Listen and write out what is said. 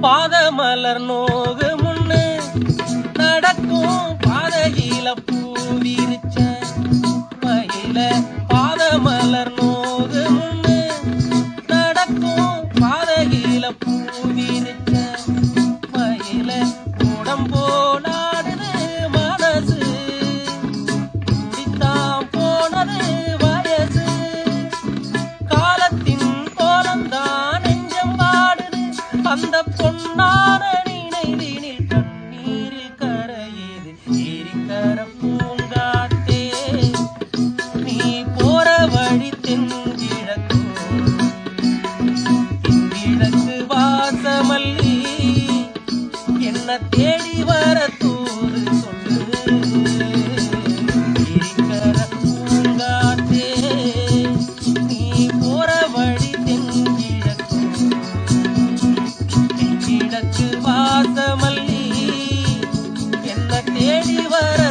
பாதமலர் நோகு முன்னு நடக்கும் அந்த பொன்னான நினைவினில் கண்ணீரில் கரையுது. ஏரிக்கர பூங்காத்தே நீ போற வழி தென்கிழக்கு. தென்கிழக்கு வாசமல்லி என்ன தேடி வர தென்கிழக்கு வாசமல்லி என்ன தேடி வர